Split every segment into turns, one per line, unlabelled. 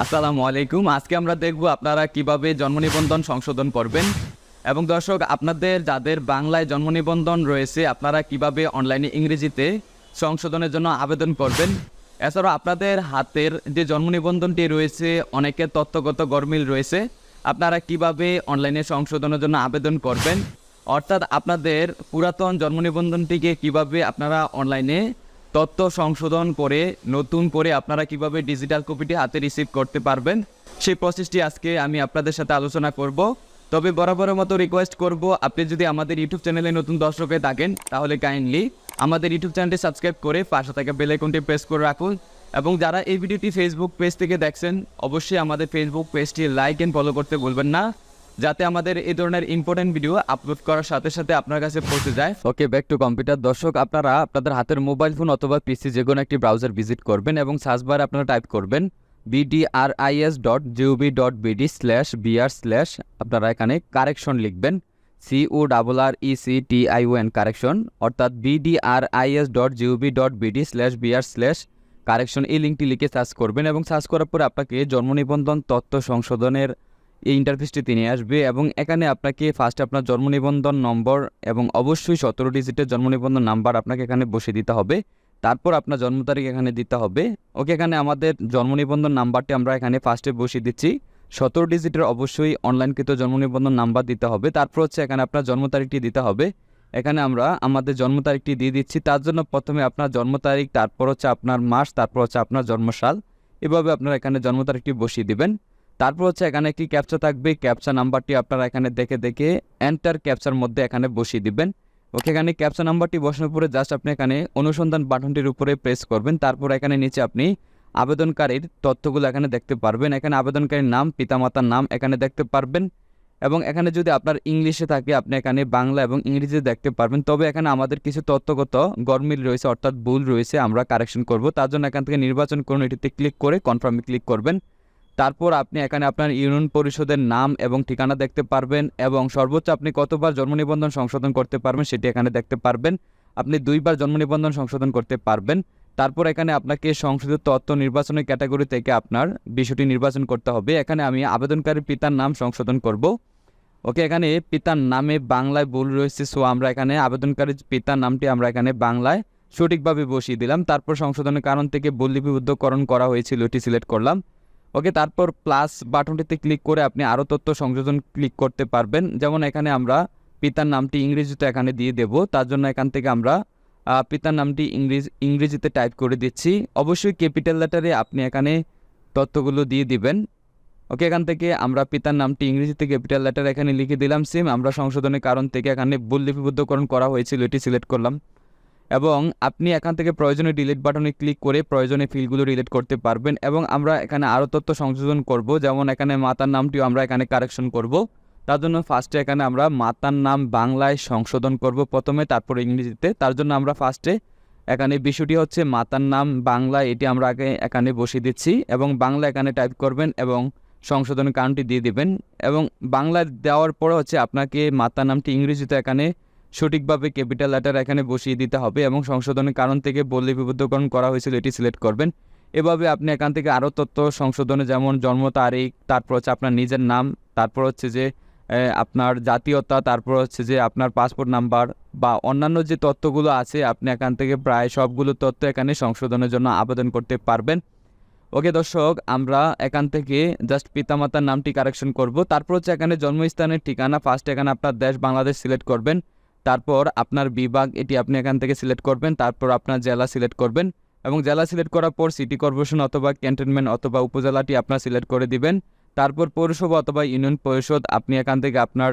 আসসালামু আলাইকুম। আজকে আমরা দেখব আপনারা কীভাবে জন্ম নিবন্ধন সংশোধন করবেন। এবং দর্শক, আপনাদের যাদের বাংলায় জন্ম নিবন্ধন রয়েছে, আপনারা কীভাবে অনলাইনে ইংরেজিতে সংশোধনের জন্য আবেদন করবেন। এছাড়াও আপনাদের হাতের যে জন্ম নিবন্ধনটি রয়েছে অনেকের তত্ত্বগত গরমিল রয়েছে, আপনারা কীভাবে অনলাইনে সংশোধনের জন্য আবেদন করবেন। অর্থাৎ আপনাদের পুরাতন জন্ম নিবন্ধনটিকে কীভাবে আপনারা অনলাইনে তথ্য সংশোধন করে, নতুন করে আপনারা কীভাবে ডিজিটাল কপিটি হাতে রিসিভ করতে পারবেন, সেই প্রসেসটি আজকে আমি আপনাদের সাথে আলোচনা করব। তবে বরাবরের মতো রিকোয়েস্ট করব, আপনি যদি আমাদের ইউটিউব চ্যানেলে নতুন দর্শক হয়ে থাকেন, তাহলে কাইন্ডলি আমাদের ইউটিউব চ্যানেলটি সাবস্ক্রাইব করে পাশে থাকা বেল আইকনটি প্রেস করে রাখুন। এবং যারা এই ভিডিওটি ফেসবুক পেজ থেকে দেখছেন, অবশ্যই আমাদের ফেসবুক পেজটি লাইক অ্যান্ড ফলো করতে ভুলবেন না। যাতে আমাদের এই ধরনের ইম্পর্টেন্ট ভিডিও আপলোড করার সাথে সাথে আপনার কাছে পৌঁছে যায়। ওকে ব্যাক টু কম্পিউটার দর্শক, আপনারা আপনাদের হাতের মোবাইল ফোন অথবা পিসি যে কোনো একটি ব্রাউজার ভিজিট করবেন এবং সার্চ বারে আপনারা টাইপ করবেন BDRIS dot GOB dot BD slash BR slash আপনারা এখানে কারেকশন লিখবেন। C O double R E C T I O N correction অর্থাৎ BDRIS dot GOB dot BD slash BR slash correction এই লিঙ্কটি লিখে সার্চ করবেন এবং সার্চ করার পরে আপনাকে জন্ম নিবন্ধন, তথ্য, সংশোধনের এই ইন্টারফেসটি তিনি আসবে এবং এখানে আপনাকে ফার্স্ট আপনার জন্ম নিবন্ধন নম্বর এবং অবশ্যই সতেরো ডিজিটের জন্ম নিবন্ধন নাম্বার আপনাকে এখানে বসে দিতে হবে। তারপর আপনার জন্ম তারিখ এখানে দিতে হবে। ওকে, এখানে আমাদের জন্ম নিবন্ধন নাম্বারটি আমরা এখানে ফার্স্টে বসিয়ে দিচ্ছি। সতেরো ডিজিটের অবশ্যই অনলাইনকৃত জন্ম নিবন্ধন নাম্বার দিতে হবে। তারপর হচ্ছে এখানে আপনার জন্ম তারিখটি দিতে হবে। এখানে আমরা আমাদের জন্ম তারিখটি দিয়ে দিচ্ছি। তার জন্য প্রথমে আপনার জন্ম তারিখ, তারপর হচ্ছে আপনার মাস, তারপর হচ্ছে আপনার জন্মসাল। এভাবে আপনারা এখানে জন্ম তারিখটি বসিয়ে দিবেন। তারপর হচ্ছে এখানে একটি ক্যাপচা থাকবে। ক্যাপচা নাম্বারটি আপনারা এখানে দেখে দেখে এন্টার ক্যাপচার মধ্যে এখানে বসিয়ে দিবেন। ওকে, এখানে ক্যাপচা নাম্বারটি বসানোর পরে জাস্ট আপনি এখানে অনুসন্ধান বাটনটির উপরে প্রেস করবেন। তারপর এখানে নিচে আপনি আবেদনকারীর তথ্যগুলো এখানে দেখতে পারবেন। এখানে আবেদনকারীর নাম, পিতামাতার নাম এখানে দেখতে পারবেন। এবং এখানে যদি আপনার ইংলিশে থাকে, আপনি এখানে বাংলা এবং ইংরেজিতে দেখতে পারবেন। তবে এখানে আমাদের কিছু তথ্যগত গরমিল রয়েছে, অর্থাৎ ভুল রয়েছে, আমরা কারেকশন করব। তার জন্য এখান থেকে নির্বাচন করুন, এটিতে ক্লিক করে কনফার্মে ক্লিক করবেন। তারপর আপনি এখানে আপনার ইউনিয়ন পরিষদের নাম এবং ঠিকানা দেখতে পারবেন এবং সর্বোচ্চ আপনি কতবার জন্ম নিবন্ধন সংশোধন করতে পারবেন সেটি এখানে দেখতে পারবেন। আপনি দুইবার জন্ম নিবন্ধন সংশোধন করতে পারবেন। তারপর এখানে আপনাকে সংশোধিত তথ্য নির্বাচনের ক্যাটাগরি থেকে আপনার বিষয়টি নির্বাচন করতে হবে। এখানে আমি আবেদনকারী পিতার নাম সংশোধন করব। ওকে, এখানে পিতার নামে বাংলায় ভুল রয়েছে সো আমরা এখানে আবেদনকারী পিতার নামটি আমরা এখানে বাংলায় সঠিকভাবে বসিয়ে দিলাম। তারপর সংশোধনের কারণ থেকে ভুল লিপিবদ্ধকরণ করা হয়েছিল, এটি সিলেক্ট করলাম। ওকে, তারপর প্লাস বাটনটিতে ক্লিক করে আপনি আরও তথ্য সংযোজন ক্লিক করতে পারবেন। যেমন এখানে আমরা পিতার নামটি ইংরেজিতে এখানে দিয়ে দেব। তার জন্য এখান থেকে আমরা পিতার নামটি ইংরেজ, ইংরেজিতে টাইপ করে দিচ্ছি। অবশ্যই ক্যাপিটাল লেটারে আপনি এখানে তথ্যগুলো দিয়ে দিবেন। ওকে, এখান থেকে আমরা পিতার নামটি ইংরেজিতে ক্যাপিটাল লেটার এখানে লিখে দিলাম। সেম আমরা সংশোধনের কারণ থেকে এখানে ভুল লিপিবদ্ধকরণ করা হয়েছিল, এটি সিলেক্ট করলাম। এবং আপনি এখান থেকে প্রয়োজনে ডিলিট বাটনে ক্লিক করে প্রয়োজনে ফিলগুলো ডিলিট করতে পারবেন এবং আমরা এখানে আরও তথ্য সংশোধন করব। যেমন এখানে মাতার নামটিও আমরা এখানে কারেকশন করব। তার জন্য ফার্স্টে এখানে আমরা মাতার নাম বাংলায় সংশোধন করব প্রথমে, তারপর ইংরেজিতে। তার জন্য আমরা ফার্স্টে এখানে বিষয়টি হচ্ছে মাতার নাম বাংলা, এটি আমরা আগে এখানে বসিয়ে দিচ্ছি এবং বাংলা এখানে টাইপ করবেন এবং সংশোধন কারণটি দিয়ে দিবেন। এবং বাংলা দেওয়ার পরে হচ্ছে আপনাকে মাতার নামটি ইংরেজিতে এখানে সঠিকভাবে ক্যাপিটাল লেটার এখানে বসিয়ে দিতে হবে এবং সংশোধনের কারণ থেকে বল লিপিবদ্ধকরণ করা হয়েছিল, এটি সিলেক্ট করবেন। এভাবে আপনি এখান থেকে আরও তথ্য সংশোধনে, যেমন জন্ম তারিখ, তারপর হচ্ছে আপনার নিজের নাম, তারপর হচ্ছে যে আপনার জাতীয়তা, তারপর হচ্ছে যে আপনার পাসপোর্ট নাম্বার বা অন্যান্য যে তথ্যগুলো আছে, আপনি এখান থেকে প্রায় সবগুলো তথ্য এখানে সংশোধনের জন্য আবেদন করতে পারবেন। ওকে দর্শক, আমরা এখান থেকে জাস্ট পিতামাতার নামটি কারেকশন করব। তারপর হচ্ছে এখানে জন্মস্থানের ঠিকানা ফার্স্ট এখানে আপনার দেশ, বাংলাদেশ সিলেক্ট করবেন। তারপর আপনার বিভাগ এটি আপনি এখান থেকে সিলেক্ট করবেন, তারপর আপনার জেলা সিলেক্ট করবেন এবং জেলা সিলেক্ট করার পর সিটি কর্পোরেশন অথবা ক্যান্টনমেন্ট অথবা উপজেলাটি আপনার সিলেক্ট করে দিবেন। তারপর পৌরসভা অথবা ইউনিয়ন পরিষদ আপনি এখান থেকে আপনার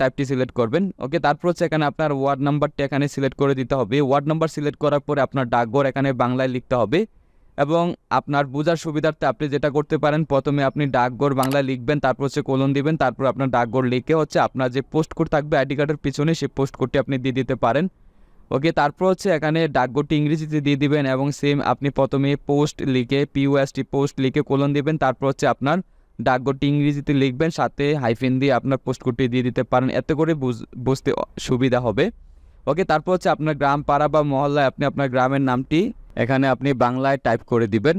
টাইপটি সিলেক্ট করবেন। ওকে তারপর হচ্ছে এখানে আপনার ওয়ার্ড নাম্বারটি এখানে সিলেক্ট করে দিতে হবে। ওয়ার্ড নাম্বার সিলেক্ট করার পরে আপনার ডাকঘর এখানে বাংলায় লিখতে হবে। এবং আপনার বোঝার সুবিধার্থে আপনি যেটা করতে পারেন, প্রথমে আপনি ডাকঘর বাংলায় লিখবেন, তারপর হচ্ছে কোলন দিবেন, তারপর আপনার ডাকঘর লিখে হচ্ছে আপনার যে পোস্ট কোড থাকবে আইডি কার্ডের পিছনে সেই পোস্ট কোডটি আপনি দিয়ে দিতে পারেন। ওকে তারপর হচ্ছে এখানে ডাকঘরটি ইংরেজিতে দিয়ে দিবেন এবং সেম আপনি প্রথমে পোস্ট লিখে পিওএসটি পোস্ট লিখে কোলন দিবেন, তারপর হচ্ছে আপনার ডাকঘরটি ইংরেজিতে লিখবেন, সাথে হাইফেন দিয়ে আপনার পোস্ট কোডটি দিয়ে দিতে পারেন, এতে করে বুঝ- বুঝতে সুবিধা হবে। ওকে তারপর হচ্ছে আপনার গ্রাম পাড়া বা মহল্লায় আপনি আপনার গ্রামের নামটি এখানে আপনি বাংলায় টাইপ করে দিবেন।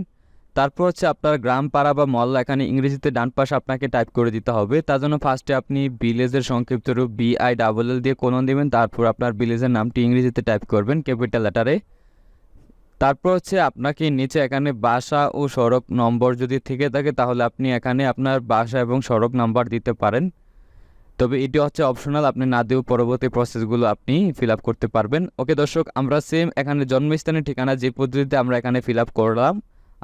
তারপর হচ্ছে আপনার গ্রাম পাড়া বা মহল্লা এখানে ইংরেজিতে ডান পাশে আপনাকে টাইপ করে দিতে হবে। তার জন্য ফার্স্টে আপনি ভিলেজের সংক্ষিপ্ত রূপ বি আই ডাবল এল দিয়ে কোলন দেবেন, তারপর আপনার ভিলেজের নামটি ইংরেজিতে টাইপ করবেন ক্যাপিটাল লেটারে তারপর হচ্ছে আপনাকে নিচে এখানে বাসা ও সড়ক নম্বর যদি থেকে থাকে, তাহলে আপনি এখানে আপনার বাসা এবং সড়ক নাম্বার দিতে পারেন। তবে এটি হচ্ছে অপশনাল আপনি না দিয়েও পরবর্তী প্রসেসগুলো আপনি ফিল আপ করতে পারবেন। ওকে দর্শক, আমরা সেম এখানে জন্মস্থানের ঠিকানা যে পদ্ধতিতে আমরা এখানে ফিল আপ করলাম,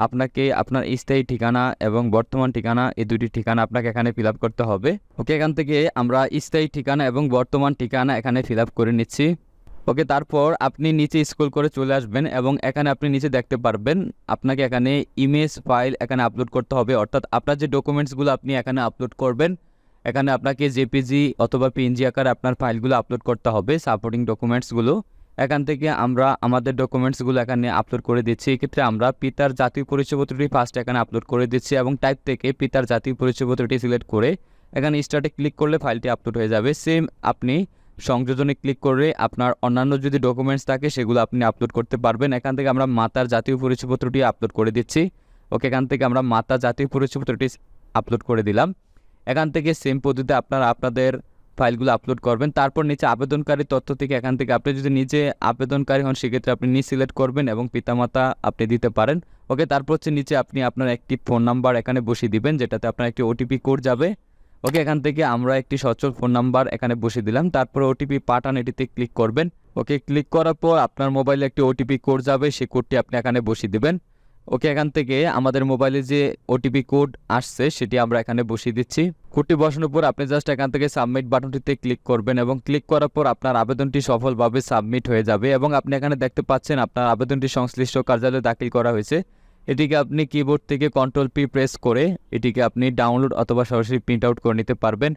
আপনাকে আপনার স্থায়ী ঠিকানা এবং বর্তমান ঠিকানা, এই দুটি ঠিকানা আপনাকে এখানে ফিল করতে হবে। ওকে এখান থেকে আমরা স্থায়ী ঠিকানা এবং বর্তমান ঠিকানা এখানে ফিল করে নিচ্ছি। ওকে তারপর আপনি নিচে স্কুল করে চলে আসবেন এবং এখানে আপনি নিচে দেখতে পারবেন, আপনাকে এখানে ইমেজ ফাইল এখানে আপলোড করতে হবে। অর্থাৎ আপনার যে ডকুমেন্টসগুলো আপনি এখানে আপলোড করবেন এখানে আপনাকে জেপিজি অথবা পিএনজি আকারে আপনার ফাইলগুলো আপলোড করতে হবে সাপোর্টিং ডকুমেন্টসগুলো এখান থেকে আমরা আমাদের ডকুমেন্টসগুলো এখানে আপলোড করে দিচ্ছি। এক্ষেত্রে আমরা পিতার জাতীয় পরিচয়পত্রটি ফার্স্ট এখানে আপলোড করে দিচ্ছি এবং টাইপ থেকে পিতার জাতীয় পরিচয়পত্রটি সিলেক্ট করে এখানে স্টার্টে ক্লিক করলে ফাইলটি আপলোড হয়ে যাবে। সেম আপনি সংযোজনে ক্লিক করে আপনার অন্যান্য যদি ডকুমেন্টস থাকে সেগুলো আপনি আপলোড করতে পারবেন। এখান থেকে আমরা মাতার জাতীয় পরিচয়পত্রটি আপলোড করে দিচ্ছি। ওকে এখান থেকে আমরা মাতা জাতীয় পরিচয়পত্রটি আপলোড করে দিলাম। এখান থেকে সেম পদ্ধতিতে আপনারা আপনাদের ফাইলগুলো আপলোড করবেন। তারপর নিচে আবেদনকারী তথ্য থেকে এখান থেকে আপনি যদি নিজে আবেদনকারী হন, সেক্ষেত্রে আপনি নিজ সিলেক্ট করবেন এবং পিতামাতা আপনি দিতে পারেন। ওকে তারপর হচ্ছে নিচে আপনি আপনার একটি ফোন নাম্বার এখানে বসিয়ে দিবেন, যেটাতে আপনার একটি ওটিপি কোড যাবে। ওকে এখান থেকে আমরা একটি সচল ফোন নাম্বার এখানে বসিয়ে দিলাম। তারপর ওটিপি পাঠান এটিতে ক্লিক করবেন। ওকে ক্লিক করার পর আপনার মোবাইলে একটি ওটিপি কোড যাবে, সেই কোডটি আপনি এখানে বসিয়ে দিবেন। ওকে, এখান থেকে আমাদের মোবাইলে যে ওটিপি কোড আসছে, সেটি আমরা এখানে বসিয়ে দিচ্ছি। কোডটি বসানোর পর আপনি জাস্ট এখান থেকে সাবমিট বাটনটিতে ক্লিক করবেন এবং ক্লিক করার পর আপনার আবেদনটি সফলভাবে সাবমিট হয়ে যাবে এবং আপনি এখানে দেখতে পাচ্ছেন আপনার আবেদনটি সংশ্লিষ্ট কার্যালয়ে দাখিল করা হয়েছে। এটিকে আপনি কিবোর্ড থেকে কন্ট্রোল পি প্রেস করে এটিকে আপনি ডাউনলোড অথবা সরাসরি প্রিন্ট আউট করে নিতে পারবেন।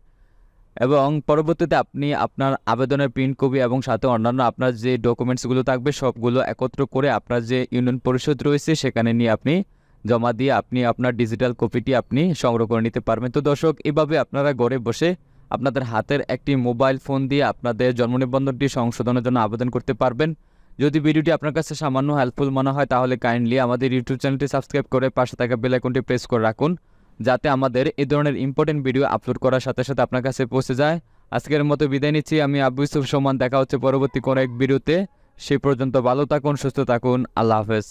এবং পরবর্তীতে আপনি আপনার আবেদনের প্রিন্ট কপি এবং সাথে অন্যান্য আপনার যে ডকুমেন্টসগুলো থাকবে, সবগুলো একত্র করে আপনার যে ইউনিয়ন পরিষদ রয়েছে, সেখানে নিয়ে আপনি জমা দিয়ে আপনি আপনার ডিজিটাল কপিটি আপনি সংগ্রহ করে নিতে পারবেন। তো দর্শক, এভাবে আপনারা ঘরে বসে আপনাদের হাতের একটি মোবাইল ফোন দিয়ে আপনাদের জন্ম নিবন্ধনটি সংশোধনের জন্য আবেদন করতে পারবেন। যদি ভিডিওটি আপনার কাছে সামান্য হেল্পফুল মনে হয়, তাহলে কাইন্ডলি আমাদের ইউটিউব চ্যানেলটি সাবস্ক্রাইব করে পাশে থাকা বেল আইকনটি প্রেস করে রাখুন। যাতে আমাদের এ ধরনের ইম্পর্টেন্ট ভিডিও আপলোড করার সাথে সাথে আপনার কাছে পৌঁছে যায়। আজকের মতো বিদায় নিচ্ছি, আমি আবু ইউসুফ সমান, দেখা হচ্ছে পরবর্তী কোনো এক ভিডিওতে সেই পর্যন্ত ভালো থাকুন, সুস্থ থাকুন, আল্লাহ হাফেজ।